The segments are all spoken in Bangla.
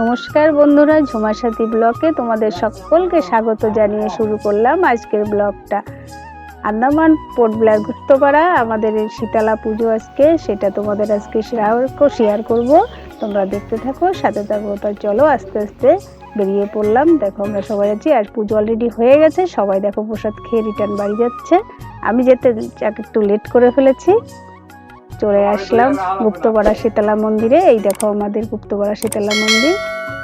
নমস্কার বন্ধুরা ঝুমার সাথী ব্লকে তোমাদের সকলকে স্বাগত জানিয়ে শুরু করলাম আজকের ব্লগটা। আন্দামান পোর্ট ব্ল্যাক গুপ্তপাড়া আমাদের এই শীতলা পুজো আজকে, সেটা তোমাদের আজকে শেয়ার করব। তোমরা দেখতে থাকো, সাথে থাকো, তো চলো আস্তে আস্তে বেরিয়ে পড়লাম। দেখো আমরা সবাই আছি, আর পুজো অলরেডি হয়ে গেছে। সবাই দেখো প্রসাদ খেয়ে রিটার্ন বাড়ি যাচ্ছে। আমি যেতে একটু লেট করে ফেলেছি। চলে আসলাম গুপ্তপাড়া শীতলা মন্দিরে। এই দেখো আমাদের গুপ্তপাড়া শীতলা মন্দির।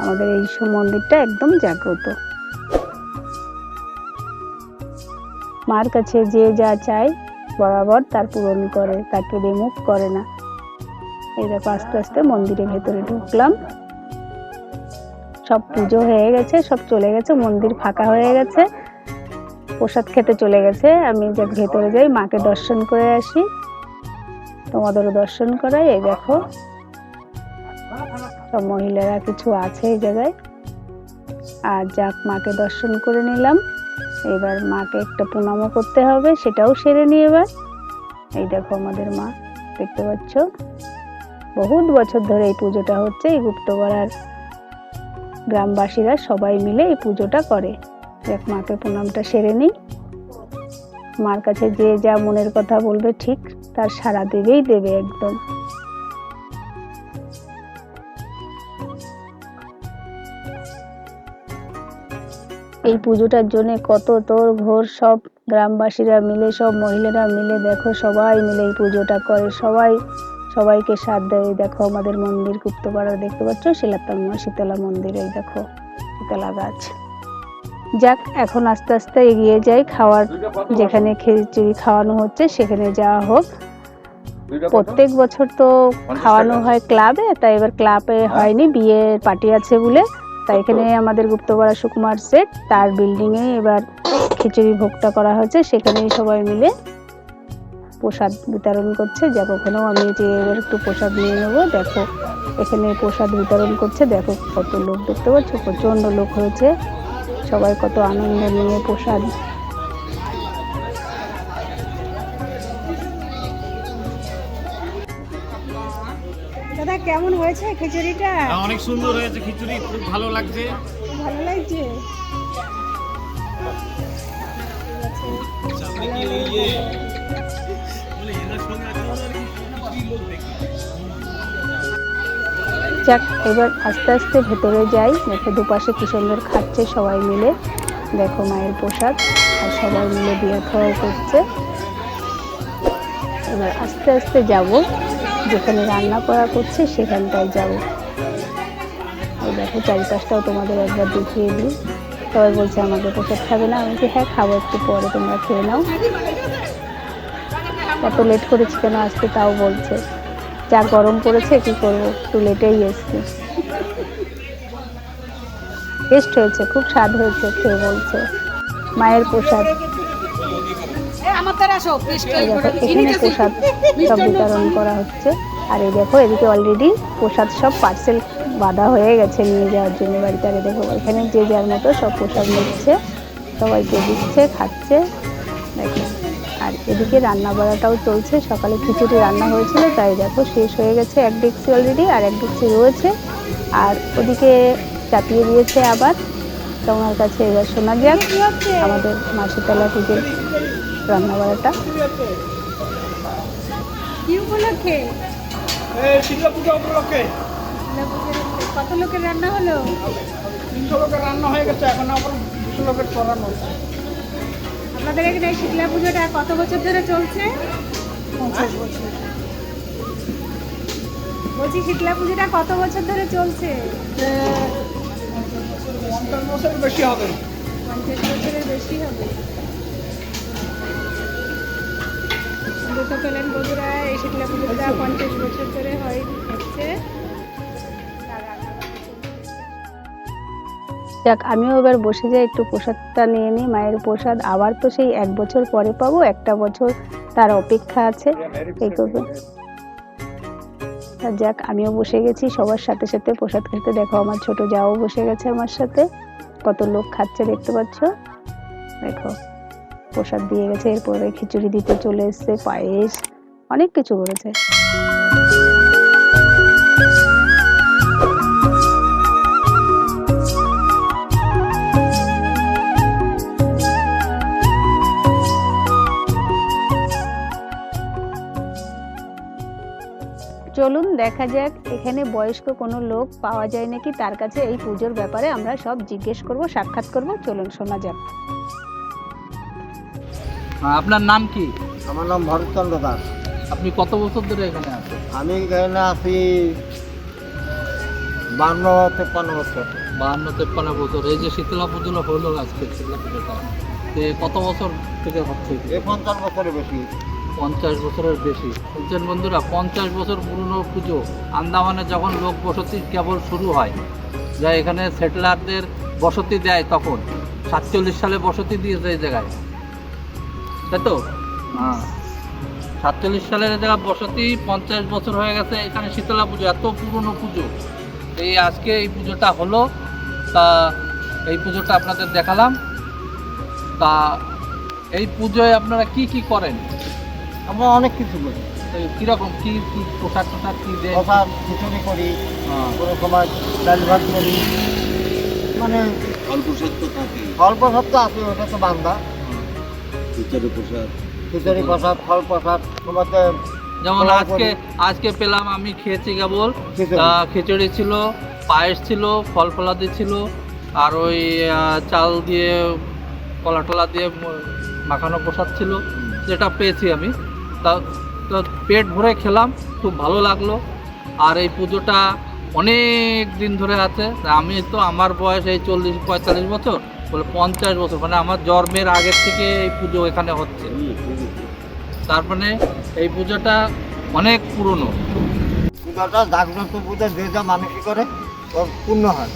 আমাদের এই মন্দিরটা একদম জাগ্রত। মার কাছে যে যা চায় বরাবর তার পূরণ করে, তাকে রিমুভ করে না। এই দেখো আস্তে আস্তে মন্দিরের ভেতরে ঢুকলাম। সব পুজো হয়ে গেছে, সব চলে গেছে, মন্দির ফাঁকা হয়ে গেছে। প্রসাদ খেতে চলে গেছে। আমি যে ভেতরে যাই, মাকে দর্শন করে আসি। তোমাদেরও দর্শন করাই, এই দেখো। সব মহিলারা কিছু আছে এই জায়গায়। আর যাক, মাকে দর্শন করে নিলাম। এবার মাকে একটা প্রণামও করতে হবে, সেটাও সেরে নিই এবার। এই দেখো আমাদের মা, দেখতে পাচ্ছ? বহুত বছর ধরে এই পুজোটা হচ্ছে, এই গুপ্তপাড়ার গ্রামবাসীরা সবাই মিলে এই পুজোটা করে। দেখ মাকে প্রণামটা সেরে নিই। মার কাছে যে যা মনের কথা বলবে ঠিক, তার সারা দেবেই দেবে একদম। এই পুজোটার জন্য কত তোর ঘোর সব গ্রামবাসীরা মিলে, সব মহিলারা মিলে দেখো, সবাই মিলে এই পুজোটা করে। সবাই সবাইকে সাথ দেয়। দেখো আমাদের মন্দির গুপ্তপাড়া, দেখতে পাচ্ছ? শিলাত্তমা শীতলা মন্দির, এই দেখো, শীতলা গাছ। যাক, এখন আস্তে আস্তে এগিয়ে যাই খাওয়ার, যেখানে খিচুড়ি খাওয়ানো হচ্ছে, সেখানে যাওয়া হোক। প্রত্যেক বছর তো খাওয়ানো হয় ক্লাবে, তাই এবার ক্লাবে হয়নি, বিয়ের পার্টি আছে বলে। তাই এখানে আমাদের গুপ্তপাড়া সুকুমার সেট, তার বিল্ডিংয়ে এবার খিচুড়ি ভোগটা করা হয়েছে, সেখানেই সবাই মিলে প্রসাদ বিতরণ করছে। যাক, ওখানেও আমি যে এবার একটু প্রসাদ নিয়ে নেব, দেখো, এখানে প্রসাদ বিতরণ করছে, দেখো কত লোক, দেখতে পাচ্ছ? প্রচণ্ড লোক হয়েছে। সবাই কত আনন্দ নিয়ে প্রসাদ। দাদা কেমন হয়েছে খিচুড়িটা? হ্যাঁ, অনেক সুন্দর হয়েছে খিচুড়ি খুব ভালো লাগছে। ভালো লাগছে? যাক, এবার আস্তে আস্তে ভেতরে যাই। দেখো দুপাশে কি সুন্দর খাচ্ছে সবাই মিলে। দেখো মায়ের প্রসাদ, আর সবাই মিলে বিয়ে খাওয়াও করছে। এবার আস্তে আস্তে যাব। যেখানে রান্না করা করছে, সেখানটায় যাব। এই দেখো, চারিপাশটাও তোমাদের একবার দেখিয়ে দিই। সবাই বলছে, আমাকে প্রসাদ খাবে না? আমি হ্যাঁ খাব একটু পরে, তোমরা খেয়ে নাও। এত লেট করেছি কেন? আসতে তাও বলছে। যা গরম পড়েছে কি করব? একটু লেটেই এসছি। টেস্ট হয়েছে খুব স্বাদ হয়েছে খেয়ে বলছে। মায়ের প্রসাদ। এখানে প্রসাদ সব বিতরণ করা হচ্ছে। আর এই দেখো এদিকে অলরেডি প্রসাদ সব পার্সেল বাঁধা হয়ে গেছে নিয়ে যাওয়ার জন্য বাড়িতে। এই দেখো এখানে যে যার মতো সব প্রসাদ নিচ্ছে সবাইকে দিচ্ছে খাচ্ছে। এদিকে রান্না বাড়াটাও চলছে সকালে খিচুড়ি রান্না হয়েছিল তাই দেখো শেষ হয়ে গেছে এক ডেক্সি অলরেডি আর এক ডেক্সি রয়েছে। আর ওদিকে চাপিয়ে দিয়েছে আবার তোমার কাছে এবার শোনা যাক আমাদের মাসিতলা থেকে রান্না বাড়াটা। কত লোকের রান্না হলো? তিনশো লোকের রান্না হয়ে গেছে এখন আবার দুশো লোকের করানো হচ্ছে। আপনাদের এখানে এই শীতলা পুজোটা কত বছর ধরে চলছে? বলছি শীতলা পুজোটা কত বছর ধরে চলছে? পঞ্চাশ বছর বেশি হবে। পঞ্চাশ বছরের বেশি হবে। দেখতে পেলেন বন্ধুরা এই শীতলা পুজোটা পঞ্চাশ বছর ধরে হয় হচ্ছে। যাক আমিও এবার বসে যাই, একটু প্রসাদটা নিয়ে নিই, মায়ের প্রসাদ। আবার তো সেই এক বছর পরে পাবো, একটা বছর তার অপেক্ষা আছে। এই করবে যাক, আমিও বসে গেছি, সবার সাথে সাথে প্রসাদ খেতে। দেখো, আমার ছোট যাও বসে গেছে আমার সাথে। কত লোক খাচ্ছে, দেখতে পাচ্ছ? দেখো, প্রসাদ দিয়ে গেছে, এরপরে খিচুড়ি দিতে চলে এসছে, পায়েস, অনেক কিছু করেছে চলুন দেখা যাক এখানে বয়স্ক কোনো লোক পাওয়া যায় নাকি? তার কাছে এই পুজোর ব্যাপারে আমরা সব জিজ্ঞেস করব সাক্ষাৎ করব। চলুন শোনা যাক। আপনার নাম কি? আমার নাম ভরতচন্দ্র দাস। আপনি কত বছর ধরে এখানে আছেন? আমি এখানে আছি বান্ন তেপ্পান্ন বছর। বাহান্ন তেপ্পান্ন বছর। এই যে শীতলা পুজো হলো আজকে শীতলা পুজোটা কত বছর থেকে হচ্ছে? এই পঞ্চাশ বছরের বেশি। পঞ্চাশ বছরের বেশি। বুঝছেন বন্ধুরা, পঞ্চাশ বছর পুরনো পুজো। আন্দামানে যখন লোক বসতি কেবল শুরু হয়, যা এখানে সেটেলারদের বসতি দেয় তখন। সাতচল্লিশ সালে বসতি দিয়েছে এই জায়গায়। তাই তো? হ্যাঁ। সাতচল্লিশ সালের জায়গায় বসতি, পঞ্চাশ বছর হয়ে গেছে এখানে শীতলা পুজো, এত পুরনো পুজো। এই আজকে এই পুজোটা হলো। তা এই পুজোটা আপনাদের দেখালাম। তা এই পুজোয় আপনারা কি কি করেন? আমরা অনেক কিছু করি। তো কীরকম কি কি পোশাক টোশাক কি দেয় প্রসাদ খিচুড়ি করি হ্যাঁ। কোনো সময় ডাল ভাত করি। মানে অল্প সত্য থাকে। অল্প সত্য আছে ওটা তো বান্দা। খিচুড়ি প্রসাদ খিচুড়ি প্রসাদ ফল প্রসাদ তোমাতে যেমন আজকে আজকে পেলাম আমি খেয়েছি কেবল খিচুড়ি। ছিল পায়েস ছিল ফল ফলাদি ছিল আর ওই চাল দিয়ে কলা টলা দিয়ে মাখানো প্রসাদ ছিল যেটা পেয়েছি আমি। তা তা পেট ভরে খেলাম খুব ভালো লাগল। আর এই পুজোটা অনেক দিন ধরে আছে। আমি তো আমার বয়স এই চল্লিশ পঁয়তাল্লিশ বছর বলে পঞ্চাশ বছর মানে আমার জন্মের আগের থেকে এই পুজো এখানে হচ্ছে। তার মানে এই পুজোটা অনেক পুরনো। পূজাটা জাগ্রত পূজা যে যা মানুষই করে পূর্ণ হয়।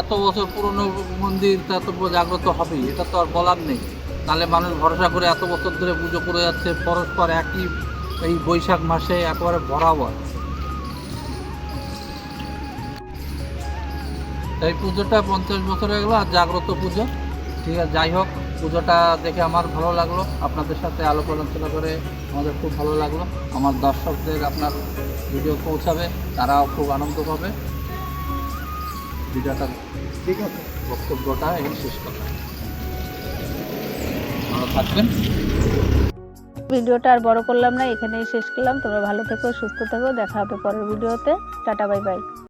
এত বছর পুরনো মন্দির তা তো জাগ্রত হবেই এটা তো আর বলার নেই। তাহলে মানুষ ভরসা করে এত বছর ধরে পুজো করে যাচ্ছে পরস্পর একই এই বৈশাখ মাসে একেবারে বরাবর। এই পুজোটা পঞ্চাশ বছর হয়ে গেলো আর জাগ্রত পুজো। ঠিক আছে যাই হোক পুজোটা দেখে আমার ভালো লাগল। আপনাদের সাথে আলোক আলোচনা করে আমাদের খুব ভালো লাগল। আমার দর্শকদের আপনার ভিডিও পৌঁছাবে তারাও খুব আনন্দ পাবে। ভিডিওটা ঠিক আছে। বক্তব্যটা এই শেষ কথা। ভালো থাকবেন। ভিডিওটা আর বড় করলাম না, এখানেই শেষ করলাম। তোমরা ভালো থেকো, সুস্থ থেকো। দেখা হবে পরের ভিডিওতে। Tata, bye bye.